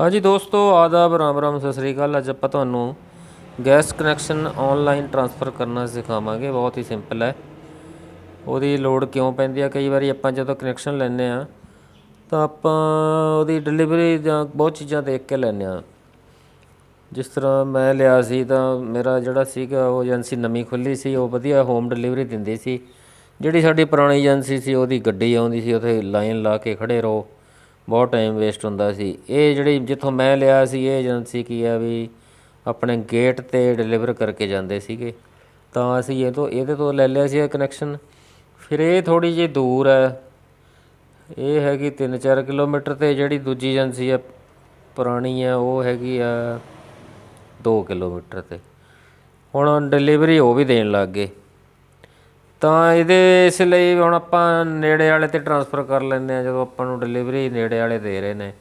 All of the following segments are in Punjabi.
ਹਾਂਜੀ ਦੋਸਤੋ, ਆਦਾਬ, ਰਾਮ ਰਾਮ, ਸਤਿ ਸ੍ਰੀ ਅਕਾਲ। ਅੱਜ ਆਪਾਂ ਤੁਹਾਨੂੰ ਗੈਸ ਕਨੈਕਸ਼ਨ ਆਨਲਾਈਨ ਟ੍ਰਾਂਸਫਰ ਕਰਨਾ ਸਿਖਾਵਾਂਗੇ। ਬਹੁਤ ਹੀ ਸਿੰਪਲ ਹੈ। ਉਹਦੀ ਲੋੜ ਕਿਉਂ ਪੈਂਦੀ ਆ? ਕਈ ਵਾਰੀ ਆਪਾਂ ਜਦੋਂ ਕਨੈਕਸ਼ਨ ਲੈਂਦੇ ਆ ਤਾਂ ਆਪਾਂ ਉਹਦੀ ਡਿਲੀਵਰੀ ਜਾਂ ਬਹੁਤ ਚੀਜ਼ਾਂ ਦੇਖ ਕੇ ਲੈਂਦੇ ਆ ਜਿਸ ਤਰ੍ਹਾਂ ਮੈਂ ਲਿਆ ਸੀ, ਤਾਂ ਮੇਰਾ ਜਿਹੜਾ ਸੀਗਾ, ਉਹ ਏਜੰਸੀ ਨਵੀਂ ਖੁੱਲੀ ਸੀ। ਉਹ ਵਧੀਆ ਹੋਮ ਡਿਲੀਵਰੀ ਦਿੰਦੀ ਸੀ। ਜਿਹੜੀ ਸਾਡੀ ਪੁਰਾਣੀ ਏਜੰਸੀ ਸੀ, ਉਹਦੀ ਗੱਡੀ ਆਉਂਦੀ ਸੀ। ਉੱਥੇ ਲਾਈਨ ਲਾ ਕੇ ਖੜੇ ਰਹੋ। ਬਹੁਤ ਟਾਈਮ ਵੇਸਟ ਹੁੰਦਾ ਸੀ। ਇਹ ਜਿਹੜੀ ਜਿੱਥੋਂ ਮੈਂ ਲਿਆ ਸੀ, ਇਹ ਏਜੰਸੀ ਕੀ ਆ ਵੀ ਆਪਣੇ ਗੇਟ ਤੇ ਡਿਲੀਵਰ ਕਰਕੇ ਜਾਂਦੇ ਸੀਗੇ। ਤਾਂ ਅਸੀਂ ਇਹ ਤੋਂ, ਇਹਦੇ ਤੋਂ ਲੈ ਲਿਆ ਸੀ ਕਨੈਕਸ਼ਨ ਫਿਰ ਇਹ ਥੋੜੀ ਜਿਹੀ ਦੂਰ ਹੈ। ਇਹ ਹੈਗੀ 3-4 ਕਿਲੋਮੀਟਰ ਤੇ ਜਿਹੜੀ ਦੂਜੀ ਏਜੰਸੀ ਆ, ਪੁਰਾਣੀ ਆ, ਉਹ ਹੈਗੀ ਆ 2 ਕਿਲੋਮੀਟਰ ਤੇ। ਹੁਣ ਡਿਲੀਵਰੀ ਉਹ ਵੀ ਦੇਣ ਲੱਗ ਗਏ। ਤਾਂ ਇਹਦੇ ਇਸ ਲਈ ਹੁਣ ਆਪਾਂ ਨੇੜੇ ਵਾਲੇ ਤੇ ਟਰਾਂਸਫਰ ਕਰ ਲੈਂਦੇ ਆ ਜਦੋਂ ਆਪਾਂ ਨੂੰ ਡਿਲੀਵਰੀ ਨੇੜੇ ਵਾਲੇ ਦੇ ਰਹੇ ਨੇ।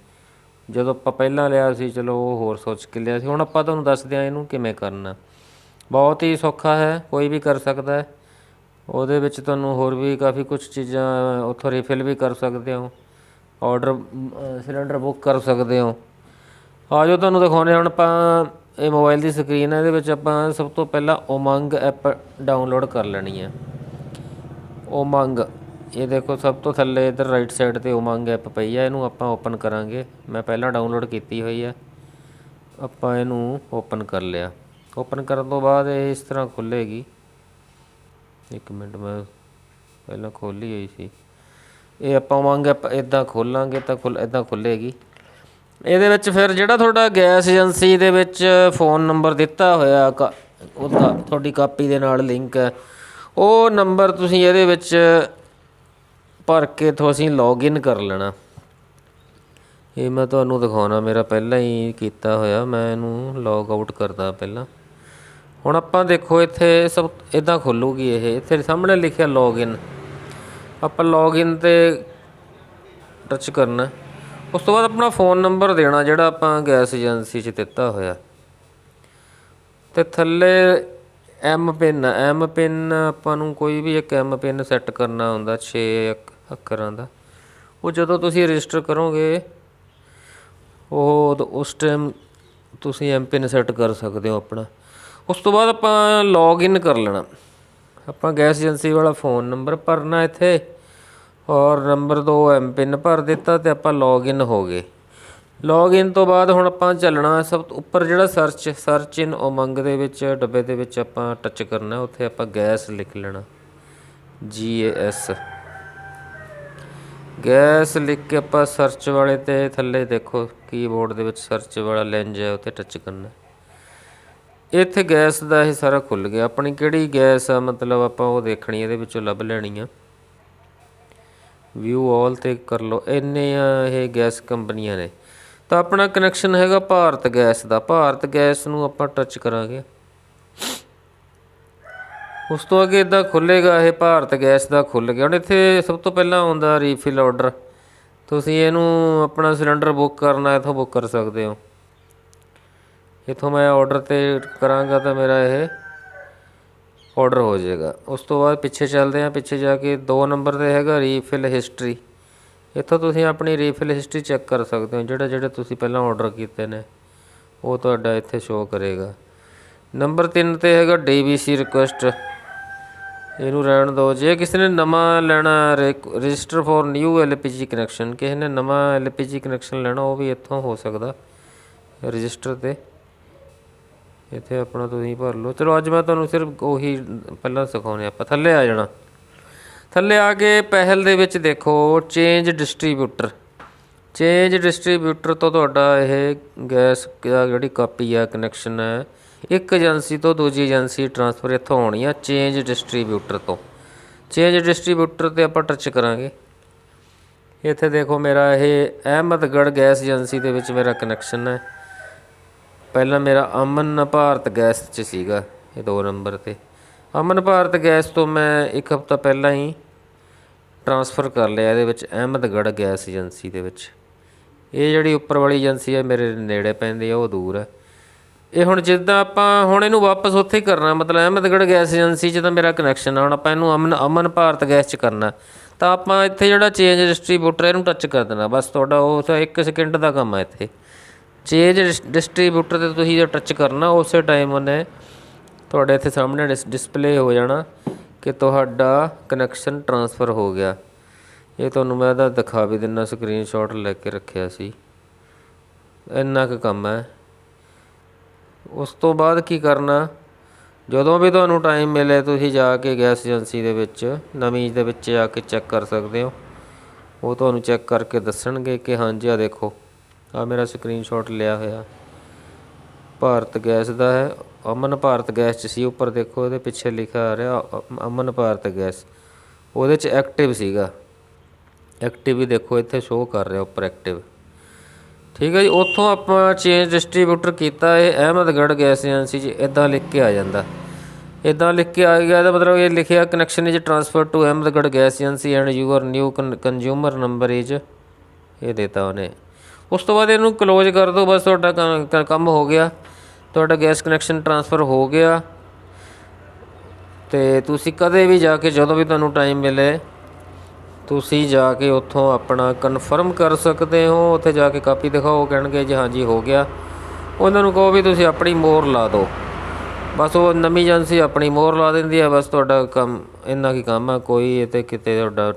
ਜਦੋਂ ਆਪਾਂ ਪਹਿਲਾਂ ਲਿਆ ਸੀ, ਚਲੋ ਉਹ ਹੋਰ ਸੋਚ ਕੇ ਲਿਆ ਸੀ। ਹੁਣ ਆਪਾਂ ਤੁਹਾਨੂੰ ਦੱਸਦੇ ਆ ਇਹਨੂੰ ਕਿਵੇਂ ਕਰਨਾ। ਬਹੁਤ ਹੀ ਸੌਖਾ ਹੈ, ਕੋਈ ਵੀ ਕਰ ਸਕਦਾ ਹੈ। ਉਹਦੇ ਵਿੱਚ ਤੁਹਾਨੂੰ ਹੋਰ ਵੀ ਕਾਫੀ ਕੁਝ ਚੀਜ਼ਾਂ, ਉੱਥੋਂ ਰੀਫਿਲ ਵੀ ਕਰ ਸਕਦੇ ਹੋ। ਆਰਡਰ ਸਿਲੰਡਰ ਬੁੱਕ ਕਰ ਸਕਦੇ ਹੋ। ਆ ਜੋ ਤੁਹਾਨੂੰ ਦਿਖਾਉਣੇ ਹੁਣ ਆਪਾਂ ਇਹ ਮੋਬਾਈਲ ਦੀ ਸਕਰੀਨ ਹੈ, ਇਹਦੇ ਵਿੱਚ ਆਪਾਂ ਸਭ ਤੋਂ ਪਹਿਲਾਂ ਉਮੰਗ ਐਪ ਡਾਊਨਲੋਡ ਕਰ ਲੈਣੀ ਹੈ। ਉਮੰਗ ਇਹ ਦੇਖੋ, ਸਭ ਤੋਂ ਥੱਲੇ ਇਧਰ ਰਾਈਟ ਸਾਈਡ ਤੇ ਉਮੰਗ ਐਪ ਪਈ ਹੈ ਇਹਨੂੰ ਆਪਾਂ ਓਪਨ ਕਰਾਂਗੇ। ਮੈਂ ਪਹਿਲਾਂ ਡਾਊਨਲੋਡ ਕੀਤੀ ਹੋਈ ਹੈ ਆਪਾਂ ਇਹਨੂੰ ਓਪਨ ਕਰ ਲਿਆ। ਓਪਨ ਕਰਨ ਤੋਂ ਬਾਅਦ ਇਹ ਇਸ ਤਰ੍ਹਾਂ ਖੁੱਲੇਗੀ ਇੱਕ ਮਿੰਟ, ਮੈਂ ਪਹਿਲਾਂ ਖੋਲੀ ਹੋਈ ਸੀ। ਇਹ ਆਪਾਂ ਉਮੰਗ ਐਪ ਇਦਾਂ ਖੋਲਾਂਗੇ ਤਾਂ ਖੁੱਲ ਇਦਾਂ ਖੁੱਲੇਗੀ ਇਹਦੇ ਵਿੱਚ ਫਿਰ ਜਿਹੜਾ ਤੁਹਾਡਾ ਗੈਸ ਏਜੰਸੀ ਦੇ ਵਿੱਚ ਫੋਨ ਨੰਬਰ ਦਿੱਤਾ ਹੋਇਆ, ਕਾ- ਉਹਦਾ ਤੁਹਾਡੀ ਕਾਪੀ ਦੇ ਨਾਲ ਲਿੰਕ ਹੈ। ਉਹ ਨੰਬਰ ਤੁਸੀਂ ਇਹਦੇ ਵਿੱਚ ਭਰ ਕੇ ਤੋਂ ਅਸੀਂ ਲੌਗਇਨ ਕਰ ਲੈਣਾ। ਇਹ ਮੈਂ ਤੁਹਾਨੂੰ ਦਿਖਾਉਣਾ, ਮੇਰਾ ਪਹਿਲਾਂ ਹੀ ਕੀਤਾ ਹੋਇਆ, ਮੈਂ ਇਹਨੂੰ ਲੌਗ ਆਊਟ ਕਰਦਾ ਪਹਿਲਾਂ। ਹੁਣ ਆਪਾਂ ਦੇਖੋ, ਇੱਥੇ ਸਭ ਇਦਾਂ ਖੁੱਲੂਗੀ ਇਹ। ਇੱਥੇ ਸਾਹਮਣੇ ਲਿਖਿਆ ਲੌਗਇਨ ਆਪਾਂ ਲੌਗਇਨ ਤੇ ਟੱਚ ਕਰਨਾ। ਉਸ ਤੋਂ ਬਾਅਦ ਆਪਣਾ ਫੋਨ ਨੰਬਰ ਦੇਣਾ, ਜਿਹੜਾ ਆਪਾਂ ਗੈਸ ਏਜੰਸੀ 'ਚ ਦਿੱਤਾ ਹੋਇਆ। ਤੇ ਥੱਲੇ ਐਮ ਪਿੰਨ ਐਮ ਪਿੰਨ ਆਪਾਂ ਨੂੰ ਕੋਈ ਵੀ ਇੱਕ ਐਮ ਪਿੰਨ ਸੈੱਟ ਕਰਨਾ ਹੁੰਦਾ 6 ਅੱਖਰਾਂ ਦਾ। ਉਹ ਜਦੋਂ ਤੁਸੀਂ ਰਜਿਸਟਰ ਕਰੋਗੇ, ਉਹ ਉਸ ਟਾਈਮ ਤੁਸੀਂ ਐਮ ਪਿੰਨ ਸੈੱਟ ਕਰ ਸਕਦੇ ਹੋ ਆਪਣਾ। ਉਸ ਤੋਂ ਬਾਅਦ ਆਪਾਂ ਲੌਗਇਨ ਕਰ ਲੈਣਾ। ਆਪਾਂ ਗੈਸ ਏਜੰਸੀ ਵਾਲਾ ਫੋਨ ਨੰਬਰ ਭਰਨਾ ਇੱਥੇ, ਔਰ ਨੰਬਰ 2 ਐਮ ਪਿੰਨ ਭਰ ਦਿੱਤਾ ਤੇ ਆਪਾਂ ਲੌਗਇਨ ਹੋ ਗਏ। ਲੌਗਇਨ ਤੋਂ ਬਾਅਦ ਹੁਣ ਆਪਾਂ ਚੱਲਣਾ ਸਭ ਤੋਂ ਉੱਪਰ ਜਿਹੜਾ ਸਰਚ ਸਰਚ ਇਨ ਉਮੰਗ ਦੇ ਵਿੱਚ, ਡੱਬੇ ਦੇ ਵਿੱਚ ਆਪਾਂ ਟੱਚ ਕਰਨਾ, ਉੱਥੇ ਆਪਾਂ ਗੈਸ ਲਿਖ ਲੈਣਾ। ਜੀ ਏ ਐਸ ਗੈਸ ਲਿਖ ਕੇ ਆਪਾਂ ਸਰਚ ਵਾਲੇ ਤੇ ਥੱਲੇ ਦੇਖੋ ਕੀਬੋਰਡ ਦੇ ਵਿੱਚ ਸਰਚ ਵਾਲਾ ਲੈਂਜ ਹੈ ਉੱਤੇ ਟੱਚ ਕਰਨਾ। ਇੱਥੇ ਗੈਸ ਦਾ ਇਹ ਸਾਰਾ ਖੁੱਲ ਗਿਆ। ਆਪਣੀ ਕਿਹੜੀ ਗੈਸ ਆ? ਮਤਲਬ ਆਪਾਂ ਉਹ ਦੇਖਣੀ ਇਹਦੇ ਵਿੱਚੋਂ ਲੱਭ ਲੈਣੀ ਆ। ਵਿਊ ਆਲ ਤੇ ਕਰ ਲਓ। ਇੰਨੇ ਆ ਇਹ ਗੈਸ ਕੰਪਨੀਆਂ ਨੇ। ਤਾਂ ਆਪਣਾ ਕਨੈਕਸ਼ਨ ਹੈਗਾ ਭਾਰਤ ਗੈਸ ਦਾ। ਭਾਰਤ ਗੈਸ ਨੂੰ ਆਪਾਂ ਟੱਚ ਕਰਾਂਗੇ। ਉਸ ਤੋਂ ਅੱਗੇ ਇਦਾਂ ਖੁੱਲੇਗਾ, ਇਹ ਭਾਰਤ ਗੈਸ ਦਾ ਖੁੱਲ ਗਿਆ। ਹੁਣ ਇੱਥੇ ਸਭ ਤੋਂ ਪਹਿਲਾਂ ਆਉਂਦਾ ਰੀਫਿਲ ਆਰਡਰ ਤੁਸੀਂ ਇਹਨੂੰ ਆਪਣਾ ਸਿਲੰਡਰ ਬੁੱਕ ਕਰਨਾ, ਇਥੋਂ ਬੁੱਕ ਕਰ ਸਕਦੇ ਹੋ। ਇਥੋਂ ਮੈਂ ਆਰਡਰ ਤੇ ਕਰਾਂਗਾ ਤਾਂ ਮੇਰਾ ਇਹ ਆਰਡਰ ਹੋ ਜਾਏਗਾ। ਉਸ ਤੋਂ ਬਾਅਦ ਪਿੱਛੇ ਚੱਲਦੇ ਹਾਂ। ਪਿੱਛੇ ਜਾ ਕੇ 2 ਨੰਬਰ ਤੇ ਹੈਗਾ ਰੀਫਿਲ ਹਿਸਟਰੀ ਇੱਥੋਂ ਤੁਸੀਂ ਆਪਣੀ ਰੀਫਿਲ ਹਿਸਟਰੀ ਚੈੱਕ ਕਰ ਸਕਦੇ ਹੋ, ਜਿਹੜੇ ਜਿਹੜੇ ਤੁਸੀਂ ਪਹਿਲਾਂ ਆਰਡਰ ਕੀਤੇ ਨੇ। ਉਹ ਤੁਹਾਡਾ ਇੱਥੇ ਸ਼ੋਅ ਕਰੇਗਾ। ਨੰਬਰ 3 ਤੇ ਹੈਗਾ ਡੀਬੀਸੀ ਰਿਕੁਐਸਟ ਇਹਨੂੰ ਰਹਿਣ ਦਿਓ। ਜੇ ਕਿਸੇ ਨੇ ਨਵਾਂ ਲੈਣਾ register for new LPG connection ਕਿਸੇ ਨੇ ਨਵਾਂ ਐਲਪੀਜੀ ਕਨੈਕਸ਼ਨ ਲੈਣਾ, ਉਹ ਵੀ ਇੱਥੋਂ ਹੋ ਸਕਦਾ। ਰਜਿਸਟਰ ਤੇ। ਇੱਥੇ ਆਪਣਾ ਤੁਸੀਂ ਭਰ ਲਓ। ਚਲੋ, ਅੱਜ ਮੈਂ ਤੁਹਾਨੂੰ ਸਿਰਫ ਉਹੀ ਪਹਿਲਾਂ ਸਿਖਾਉਣੇ ਆਪਾਂ ਥੱਲੇ ਆ ਜਾਣਾ। ਥੱਲੇ ਆ ਕੇ ਪਹਿਲ ਦੇ ਵਿੱਚ ਦੇਖੋ ਚੇਂਜ ਡਿਸਟ੍ਰੀਬਿਊਟਰ ਚੇਂਜ ਡਿਸਟ੍ਰੀਬਿਊਟਰ ਤੋਂ ਤੁਹਾਡਾ ਇਹ ਗੈਸ ਦਾ ਜਿਹੜੀ ਕਾਪੀ ਆ ਕਨੈਕਸ਼ਨ ਹੈ, ਇੱਕ ਏਜੰਸੀ ਤੋਂ ਦੂਜੀ ਏਜੰਸੀ ਟ੍ਰਾਂਸਫਰ ਇੱਥੋਂ ਹੋਣੀ ਆ ਚੇਂਜ ਡਿਸਟ੍ਰੀਬਿਊਟਰ ਤੋਂ। ਚੇਂਜ ਡਿਸਟ੍ਰੀਬਿਊਟਰ ਤੇ ਆਪਾਂ ਟੱਚ ਕਰਾਂਗੇ। ਇੱਥੇ ਦੇਖੋ ਮੇਰਾ ਇਹ ਅਹਿਮਦਗੜ੍ਹ ਗੈਸ ਏਜੰਸੀ ਦੇ ਵਿੱਚ ਮੇਰਾ ਕਨੈਕਸ਼ਨ ਹੈ। ਪਹਿਲਾਂ ਮੇਰਾ ਅਮਨ ਭਾਰਤ ਗੈਸ 'ਚ ਸੀਗਾ, ਇਹ ਦੋ ਨੰਬਰ ਤੇ। ਅਮਨ ਭਾਰਤ ਗੈਸ ਤੋਂ ਮੈਂ ਇੱਕ ਹਫ਼ਤਾ ਪਹਿਲਾਂ ਹੀ ਟਰਾਂਸਫਰ ਕਰ ਲਿਆ, ਇਹਦੇ ਵਿੱਚ ਅਹਿਮਦਗੜ੍ਹ ਗੈਸ ਏਜੰਸੀ ਦੇ ਵਿੱਚ। ਇਹ ਜਿਹੜੀ ਉੱਪਰ ਵਾਲੀ ਏਜੰਸੀ ਹੈ, ਮੇਰੇ ਨੇੜੇ ਪੈਂਦੀ ਆ ਉਹ ਦੂਰ ਹੈ। ਇਹ ਹੁਣ ਜਿੱਦਾਂ ਆਪਾਂ ਹੁਣ ਇਹਨੂੰ ਵਾਪਸ ਉੱਥੇ ਹੀ ਕਰਨਾ, ਮਤਲਬ ਅਹਿਮਦਗੜ੍ਹ ਗੈਸ ਏਜੰਸੀ 'ਚ ਤਾਂ ਮੇਰਾ ਕਨੈਕਸ਼ਨ ਆ, ਹੁਣ ਆਪਾਂ ਇਹਨੂੰ ਅਮਨ ਅਮਨ ਭਾਰਤ ਗੈਸ 'ਚ ਕਰਨਾ। ਤਾਂ ਆਪਾਂ ਇੱਥੇ ਜਿਹੜਾ ਚੇਂਜ ਡਿਸਟ੍ਰੀਬਿਊਟਰ ਇਹਨੂੰ ਟੱਚ ਕਰ ਦੇਣਾ। ਬਸ ਤੁਹਾਡਾ ਉਹ ਤਾਂ 1 ਸਕਿੰਟ ਦਾ ਕੰਮ ਹੈ ਇੱਥੇ। ਚੇਂਜ ਡਿਸਟ੍ਰੀਬਿਊਟਰ ਤੇ ਤੁਸੀਂ ਜੇ ਟੱਚ ਕਰਨਾ, ਉਸੇ ਟਾਈਮ ਉਹਨੇ ਤੁਹਾਡੇ ਇੱਥੇ ਸਾਹਮਣੇ ਡਿਸਪਲੇ ਹੋ ਜਾਣਾ ਕਿ ਤੁਹਾਡਾ ਕਨੈਕਸ਼ਨ ਟਰਾਂਸਫਰ ਹੋ ਗਿਆ। ਇਹ ਤੁਹਾਨੂੰ ਮੈਂ ਇਹਦਾ ਦਿਖਾ ਵੀ ਦਿੰਨਾ ਸਕਰੀਨਸ਼ਾਟ ਲੈ ਕੇ ਰੱਖਿਆ ਸੀ। ਇੰਨਾ ਕੁ ਕੰਮ ਹੈ। ਉਸ ਤੋਂ ਬਾਅਦ ਕੀ ਕਰਨਾ? ਜਦੋਂ ਵੀ ਤੁਹਾਨੂੰ ਟਾਈਮ ਮਿਲੇ, ਤੁਸੀਂ ਜਾ ਕੇ ਗੈਸ ਏਜੰਸੀ ਦੇ ਵਿੱਚ, ਨਵੀਂ ਦੇ ਵਿੱਚ ਜਾ ਕੇ ਚੈੱਕ ਕਰ ਸਕਦੇ ਹੋ। ਉਹ ਤੁਹਾਨੂੰ ਚੈੱਕ ਕਰਕੇ ਦੱਸਣਗੇ ਕਿ ਹਾਂਜੀ ਆ ਦੇਖੋ ਆ ਮੇਰਾ ਸਕਰੀਨਸ਼ਾਟ ਲਿਆ ਹੋਇਆ। ਭਾਰਤ ਗੈਸ ਦਾ ਹੈ। ਅਮਨ ਭਾਰਤ ਗੈਸ ਚ ਸੀ। ਉੱਪਰ ਦੇਖੋ ਇਹਦੇ ਪਿੱਛੇ ਲਿਖਿਆ ਆ ਰਿਹਾ ਅਮਨ ਭਾਰਤ ਗੈਸ। ਉਹਦੇ ਚ ਐਕਟਿਵ ਸੀਗਾ। ਐਕਟਿਵ ਵੀ ਦੇਖੋ, ਇੱਥੇ ਸ਼ੋਅ ਕਰ ਰਿਹਾ ਉੱਪਰ ਐਕਟਿਵ ਠੀਕ ਹੈ ਜੀ, ਉੱਥੋਂ ਆਪਾਂ ਚੇਂਜ ਡਿਸਟ੍ਰੀਬਿਊਟਰ ਕੀਤਾ ਇਹ ਅਹਿਮਦਗੜ੍ਹ ਗੈਸ ਏਜੰਸੀ 'ਚ ਇਦਾਂ ਲਿਖ ਕੇ ਆ ਜਾਂਦਾ। ਇਦਾਂ ਲਿਖ ਕੇ ਆ ਗਿਆ, ਇਹਦਾ ਮਤਲਬ ਇਹ ਲਿਖਿਆ connection is transfer to Ahmedgarh gas agency and your new consumer number is ਇਹ ਦਿੱਤਾ ਉਹਨੇ। ਉਸ ਤੋਂ ਬਾਅਦ ਇਹਨੂੰ ਕਲੋਜ਼ ਕਰ ਦਿਓ ਬਸ ਤੁਹਾਡਾ ਕੰਮ ਹੋ ਗਿਆ। ਤੁਹਾਡਾ ਗੈਸ ਕਨੈਕਸ਼ਨ ਟ੍ਰਾਂਸਫਰ ਹੋ ਗਿਆ। ਤੇ ਤੁਸੀਂ ਕਦੇ ਵੀ ਜਾ ਕੇ ਜਦੋਂ ਵੀ ਤੁਹਾਨੂੰ ਟਾਈਮ ਮਿਲੇ, ਤੁਸੀਂ ਜਾ ਕੇ ਉੱਥੋਂ ਆਪਣਾ ਕਨਫਰਮ ਕਰ ਸਕਦੇ ਹੋ। ਉੱਥੇ ਜਾ ਕੇ ਕਾਪੀ ਦਿਖਾਓ, ਕਹਿਣਗੇ ਜੀ ਹਾਂਜੀ, ਹੋ ਗਿਆ। ਉਹਨਾਂ ਨੂੰ ਕਹੋ ਵੀ ਤੁਸੀਂ ਆਪਣੀ ਮੋਹਰ ਲਾ ਦਿਓ। ਬਸ ਉਹ ਨਵੀਂ ਏਜੰਸੀ ਆਪਣੀ ਮੋਹਰ ਲਾ ਦਿੰਦੀ ਹੈ ਬਸ ਤੁਹਾਡਾ ਕੰਮ ਇੰਨਾ ਕੀ ਕੰਮ ਆ, ਕੋਈ ਇਹ ਤੇ ਕਿਤੇ ਤੁਹਾਡਾ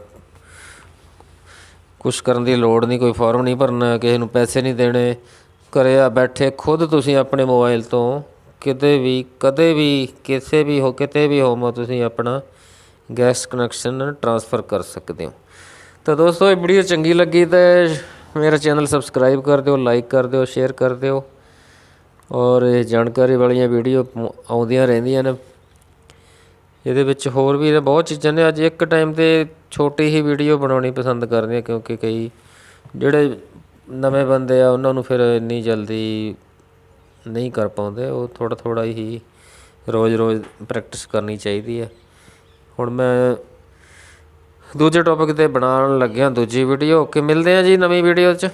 ਕੁਛ ਕਰਨ ਦੀ ਲੋੜ ਨਹੀਂ, ਕੋਈ ਫਾਰਮ ਨਹੀਂ ਭਰਨਾ, ਕਿਸੇ ਨੂੰ ਪੈਸੇ ਨਹੀਂ ਦੇਣੇ। ਘਰੇ ਆ ਬੈਠੇ, ਖੁਦ ਤੁਸੀਂ ਆਪਣੇ ਮੋਬਾਈਲ ਤੋਂ ਕਿਤੇ ਵੀ, ਕਦੇ ਵੀ, ਕਿਸੇ ਵੀ ਹੋ, ਕਿਤੇ ਵੀ ਹੋਮੋ ਤੁਸੀਂ ਆਪਣਾ ਗੈਸ ਕਨੈਕਸ਼ਨ ਟ੍ਰਾਂਸਫਰ ਕਰ ਸਕਦੇ ਹੋ। ਤਾਂ ਦੋਸਤੋ, ਇਹ ਵੀਡੀਓ ਚੰਗੀ ਲੱਗੀ ਤਾਂ ਮੇਰਾ ਚੈਨਲ ਸਬਸਕ੍ਰਾਈਬ ਕਰ ਦਿਓ, ਲਾਈਕ ਕਰ ਦਿਓ, ਸ਼ੇਅਰ ਕਰ ਦਿਓ। ਔਰ ਇਹ ਜਾਣਕਾਰੀ ਵਾਲੀਆਂ ਵੀਡੀਓ ਆਉਂਦੀਆਂ ਰਹਿੰਦੀਆਂ ਨੇ। ਇਹਦੇ ਵਿੱਚ ਹੋਰ ਵੀ ਬਹੁਤ ਚੀਜ਼ਾਂ ਨੇ। ਅੱਜ ਇੱਕ ਟਾਈਮ ਤੇ ਛੋਟੀ ਹੀ ਵੀਡੀਓ ਬਣਾਉਣੀ ਪਸੰਦ ਕਰਦੇ ਆ ਕਿਉਂਕਿ ਕਈ ਜਿਹੜੇ ਨਵੇਂ ਬੰਦੇ ਆ, ਉਹਨਾਂ ਨੂੰ ਫਿਰ ਇੰਨੀ ਜਲਦੀ ਨਹੀਂ ਕਰ ਪਾਉਂਦੇ। ਉਹ ਥੋੜ੍ਹਾ ਥੋੜ੍ਹਾ ਹੀ ਰੋਜ਼-ਰੋਜ਼ ਪ੍ਰੈਕਟਿਸ ਕਰਨੀ ਚਾਹੀਦੀ ਹੈ ਹੁਣ ਮੈਂ ਦੂਜੇ ਟੌਪਿਕ ਤੇ ਬਣਾਉਣ ਲੱਗਿਆ, ਦੂਜੀ ਵੀਡੀਓ ਕਿ ਮਿਲਦੇ ਆ ਜੀ ਨਵੀਂ ਵੀਡੀਓ 'ਚ?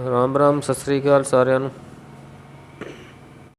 ਰਾਮ ਰਾਮ, ਸਤਿ ਸ੍ਰੀ ਅਕਾਲ ਸਾਰਿਆਂ ਨੂੰ।